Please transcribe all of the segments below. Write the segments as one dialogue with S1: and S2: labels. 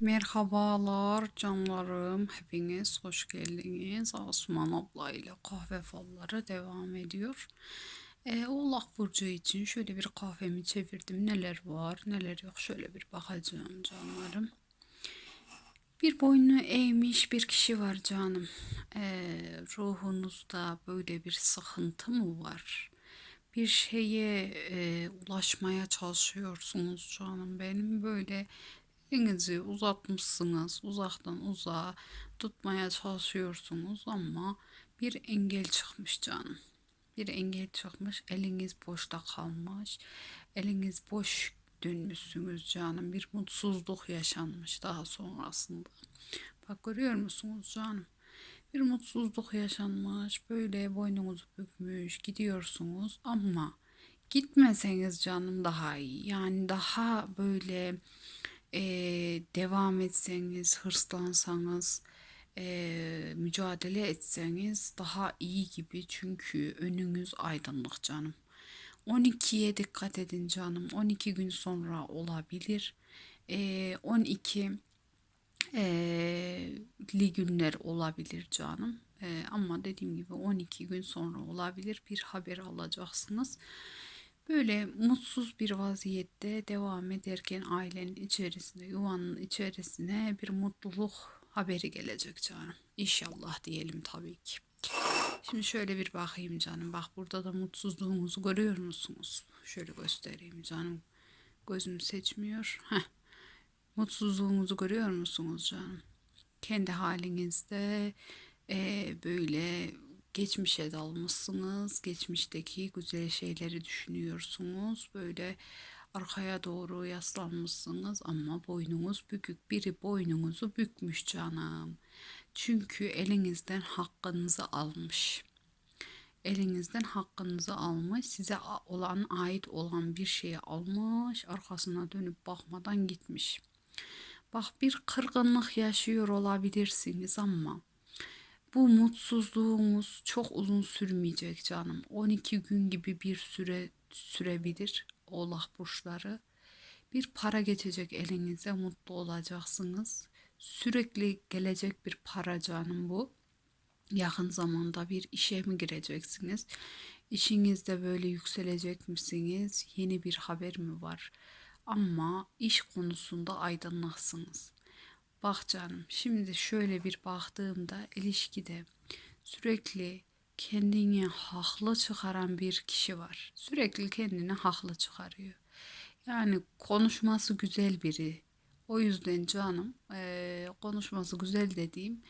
S1: Merhabalar canlarım, hepiniz hoş geldiniz. Asuman abla ile kahve falları devam ediyor. Ee, Oğlak Burcu için şöyle bir kahvemi çevirdim. Neler var, neler yok şöyle bir bakacağım canlarım. Bir boynu eğmiş bir kişi var canım. Ee, ruhunuzda böyle bir sıkıntı mı var? Bir şeye e, ulaşmaya çalışıyorsunuz canım benim böyle elinizi uzatmışsınız uzaktan uzağa tutmaya çalışıyorsunuz ama bir engel çıkmış canım. Bir engel çıkmış eliniz boşta kalmış eliniz boş dönmüşsünüz canım bir mutsuzluk yaşanmış daha sonrasında. Bak görüyor musunuz canım? Bir mutsuzluk yaşanmış, böyle boynunuzu bükmüş gidiyorsunuz ama gitmeseniz canım daha iyi. Yani daha böyle e, devam etseniz, hırslansanız, e, mücadele etseniz daha iyi gibi. Çünkü önünüz aydınlık canım. 12'ye dikkat edin canım. 12 gün sonra olabilir. E, 12 e, li günler olabilir canım. E, ama dediğim gibi 12 gün sonra olabilir. Bir haber alacaksınız. Böyle mutsuz bir vaziyette devam ederken ailenin içerisinde, yuvanın içerisine bir mutluluk haberi gelecek canım. İnşallah diyelim tabii ki. Şimdi şöyle bir bakayım canım. Bak burada da mutsuzluğunuzu görüyor musunuz? Şöyle göstereyim canım. Gözüm seçmiyor. Heh. Mutsuzluğunuzu görüyor musunuz canım? Kendi halinizde e, böyle geçmişe dalmışsınız. Geçmişteki güzel şeyleri düşünüyorsunuz. Böyle arkaya doğru yaslanmışsınız ama boynunuz bükük. Biri boynunuzu bükmüş canım. Çünkü elinizden hakkınızı almış. Elinizden hakkınızı almış, size olan ait olan bir şeyi almış, arkasına dönüp bakmadan gitmiş. Bak bir kırgınlık yaşıyor olabilirsiniz ama bu mutsuzluğunuz çok uzun sürmeyecek canım. 12 gün gibi bir süre sürebilir oğlak burçları. Bir para geçecek elinize mutlu olacaksınız. Sürekli gelecek bir para canım bu. Yakın zamanda bir işe mi gireceksiniz? İşinizde böyle yükselecek misiniz? Yeni bir haber mi var? Ama iş konusunda aydınlaksınız. Bak canım şimdi şöyle bir baktığımda ilişkide sürekli kendini haklı çıkaran bir kişi var. Sürekli kendini haklı çıkarıyor. Yani konuşması güzel biri. O yüzden canım e, konuşması güzel dediğim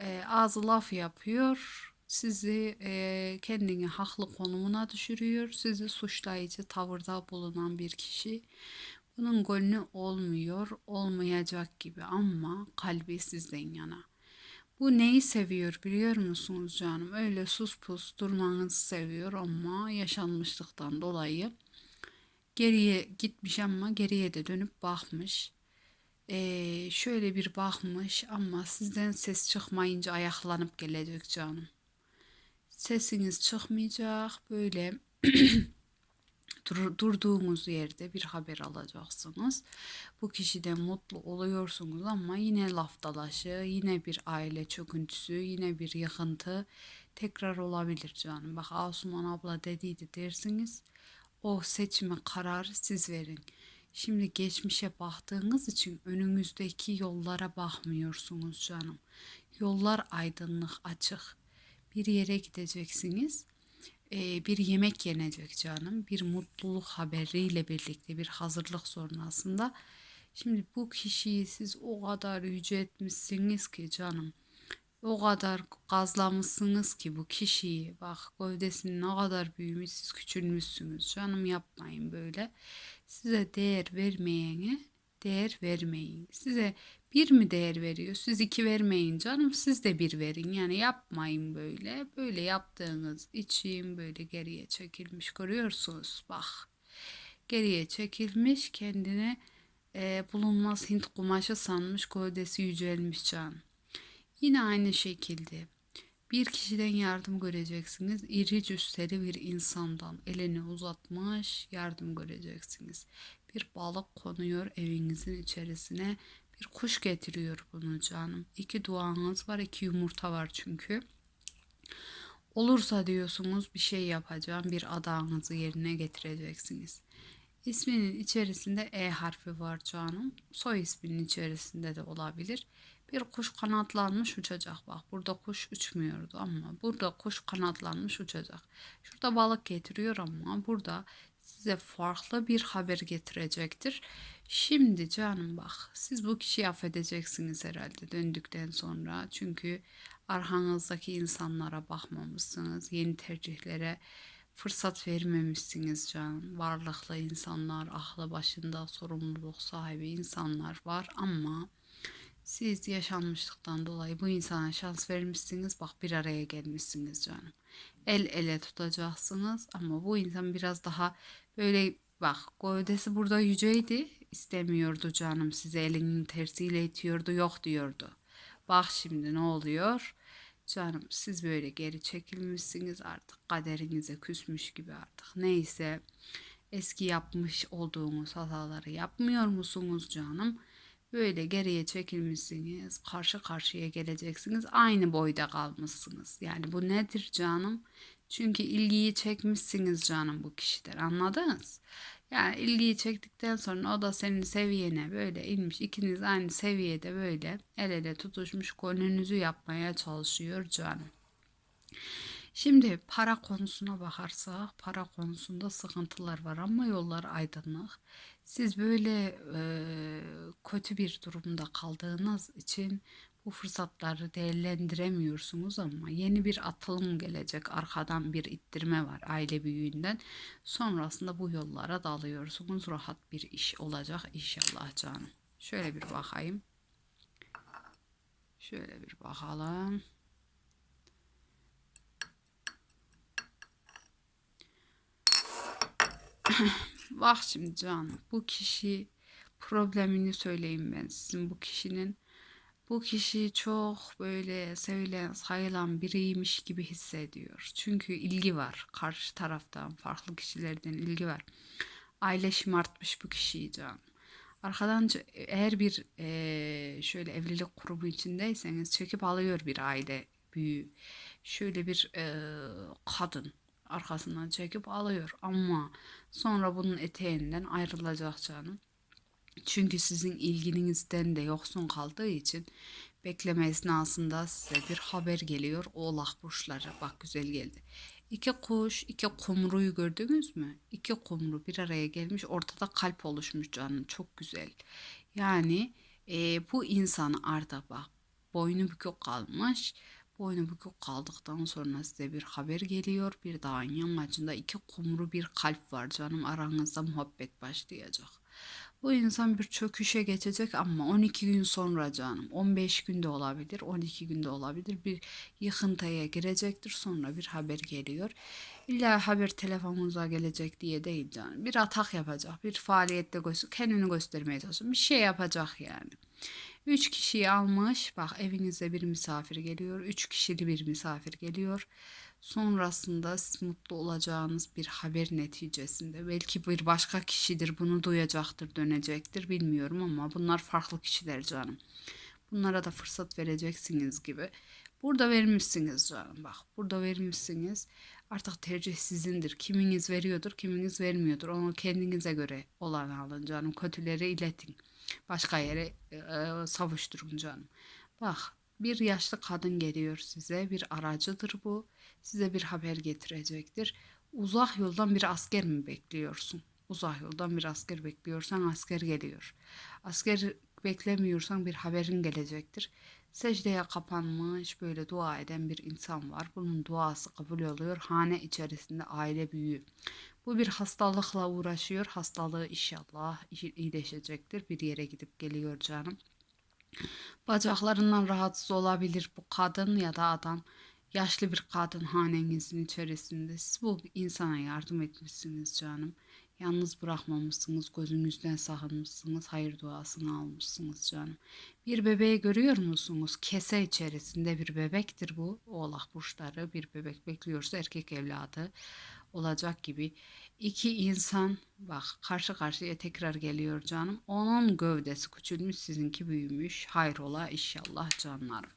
S1: e, ağzı laf yapıyor. Sizi e, kendini haklı konumuna düşürüyor. Sizi suçlayıcı tavırda bulunan bir kişi. Bunun gönlü olmuyor, olmayacak gibi ama kalbi sizden yana. Bu neyi seviyor biliyor musunuz canım? Öyle sus pus durmanızı seviyor ama yaşanmışlıktan dolayı geriye gitmiş ama geriye de dönüp bakmış. Ee, şöyle bir bakmış ama sizden ses çıkmayınca ayaklanıp gelecek canım. Sesiniz çıkmayacak böyle dur, durduğunuz yerde bir haber alacaksınız. Bu kişiden mutlu oluyorsunuz ama yine laf dalaşı, yine bir aile çöküntüsü, yine bir yıkıntı tekrar olabilir canım. Bak Asuman abla dediydi dersiniz. O seçimi karar siz verin. Şimdi geçmişe baktığınız için önünüzdeki yollara bakmıyorsunuz canım. Yollar aydınlık, açık. Bir yere gideceksiniz bir yemek yenecek canım. Bir mutluluk haberiyle birlikte bir hazırlık sonrasında. Şimdi bu kişiyi siz o kadar yüceltmişsiniz ki canım. O kadar gazlamışsınız ki bu kişiyi. Bak gövdesinin ne kadar büyümüş siz küçülmüşsünüz. Canım yapmayın böyle. Size değer vermeyene değer vermeyin. Size bir mi değer veriyor? Siz iki vermeyin canım. Siz de bir verin. Yani yapmayın böyle. Böyle yaptığınız için böyle geriye çekilmiş görüyorsunuz. Bak. Geriye çekilmiş kendine e, bulunmaz Hint kumaşı sanmış gövdesi yücelmiş can. Yine aynı şekilde bir kişiden yardım göreceksiniz. İri cüsseli bir insandan elini uzatmış yardım göreceksiniz. Bir balık konuyor evinizin içerisine Bir kuş getiriyor bunu canım. İki duanız var, iki yumurta var çünkü. Olursa diyorsunuz bir şey yapacağım, bir adağınızı yerine getireceksiniz. İsminin içerisinde E harfi var canım. Soy isminin içerisinde de olabilir. Bir kuş kanatlanmış uçacak. Bak burada kuş uçmuyordu ama burada kuş kanatlanmış uçacak. Şurada balık getiriyor ama burada size farklı bir haber getirecektir. Şimdi canım bak siz bu kişiyi affedeceksiniz herhalde döndükten sonra. Çünkü arkanızdaki insanlara bakmamışsınız. Yeni tercihlere fırsat vermemişsiniz canım. Varlıklı insanlar, aklı başında sorumluluk sahibi insanlar var ama siz yaşanmışlıktan dolayı bu insana şans vermişsiniz. Bak bir araya gelmişsiniz canım. El ele tutacaksınız ama bu insan biraz daha böyle bak gövdesi burada yüceydi. İstemiyordu canım size elinin tersiyle itiyordu yok diyordu. Bak şimdi ne oluyor? Canım siz böyle geri çekilmişsiniz artık kaderinize küsmüş gibi artık. Neyse eski yapmış olduğunuz hataları yapmıyor musunuz canım? Böyle geriye çekilmişsiniz, karşı karşıya geleceksiniz, aynı boyda kalmışsınız. Yani bu nedir canım? Çünkü ilgiyi çekmişsiniz canım bu kişiden anladınız? Yani ilgiyi çektikten sonra o da senin seviyene böyle inmiş. ikiniz aynı seviyede böyle el ele tutuşmuş gönlünüzü yapmaya çalışıyor canım. Şimdi para konusuna bakarsak para konusunda sıkıntılar var ama yollar aydınlık. Siz böyle e, kötü bir durumda kaldığınız için bu fırsatları değerlendiremiyorsunuz ama yeni bir atılım gelecek. Arkadan bir ittirme var aile büyüğünden. Sonrasında bu yollara dalıyorsunuz. Rahat bir iş olacak inşallah canım. Şöyle bir bakayım. Şöyle bir bakalım. Bak şimdi canım bu kişi problemini söyleyeyim ben sizin bu kişinin bu kişi çok böyle sevilen, sayılan biriymiş gibi hissediyor. Çünkü ilgi var. Karşı taraftan, farklı kişilerden ilgi var. Aile şımartmış bu kişiyi canım. Arkadan eğer bir e, şöyle evlilik kurumu içindeyseniz çekip alıyor bir aile büyüğü. Şöyle bir e, kadın arkasından çekip alıyor ama sonra bunun eteğinden ayrılacak canım. Çünkü sizin ilginizden de yoksun kaldığı için bekleme esnasında size bir haber geliyor. Oğlak burçları bak güzel geldi. İki kuş, iki kumruyu gördünüz mü? İki kumru bir araya gelmiş ortada kalp oluşmuş canım çok güzel. Yani e, bu insanı arda bak boynu bükük kalmış. Boynu bükük kaldıktan sonra size bir haber geliyor. Bir dağın yamacında iki kumru bir kalp var canım aranızda muhabbet başlayacak. Bu insan bir çöküşe geçecek ama 12 gün sonra canım 15 günde olabilir 12 günde olabilir bir yıkıntıya girecektir sonra bir haber geliyor. İlla haber telefonunuza gelecek diye değil canım bir atak yapacak bir faaliyette kendini göstermeye çalışacak bir şey yapacak yani. Üç kişiyi almış bak evinize bir misafir geliyor üç kişili bir misafir geliyor sonrasında siz mutlu olacağınız bir haber neticesinde belki bir başka kişidir bunu duyacaktır dönecektir bilmiyorum ama bunlar farklı kişiler canım. Bunlara da fırsat vereceksiniz gibi. Burada vermişsiniz canım bak burada vermişsiniz artık tercih sizindir. Kiminiz veriyordur kiminiz vermiyordur onu kendinize göre olan alın canım kötüleri iletin. Başka yere e, e savuşturun canım. Bak bir yaşlı kadın geliyor size bir aracıdır bu size bir haber getirecektir. Uzak yoldan bir asker mi bekliyorsun? Uzak yoldan bir asker bekliyorsan asker geliyor. Asker beklemiyorsan bir haberin gelecektir. Secdeye kapanmış böyle dua eden bir insan var. Bunun duası kabul oluyor. Hane içerisinde aile büyüğü. Bu bir hastalıkla uğraşıyor. Hastalığı inşallah iyileşecektir. Bir yere gidip geliyor canım. Bacaklarından rahatsız olabilir bu kadın ya da adam yaşlı bir kadın hanenizin içerisinde siz bu insana yardım etmişsiniz canım. Yalnız bırakmamışsınız, gözünüzden sakınmışsınız, hayır duasını almışsınız canım. Bir bebeği görüyor musunuz? Kese içerisinde bir bebektir bu. Oğlak burçları bir bebek bekliyorsa erkek evladı olacak gibi. İki insan bak karşı karşıya tekrar geliyor canım. Onun gövdesi küçülmüş sizinki büyümüş. Hayrola inşallah canlarım.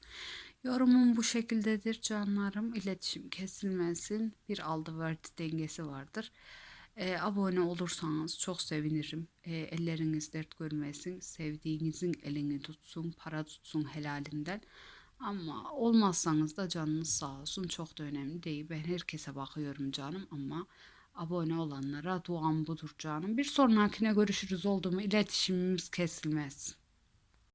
S1: Yorumum bu şekildedir canlarım. İletişim kesilmesin. Bir aldı verdi dengesi vardır. Ee, abone olursanız çok sevinirim. Ee, elleriniz dert görmesin. Sevdiğinizin elini tutsun. Para tutsun helalinden. Ama olmazsanız da canınız sağ olsun. Çok da önemli değil. Ben herkese bakıyorum canım ama abone olanlara duam budur canım. Bir sonrakine görüşürüz oldu mu iletişimimiz kesilmez.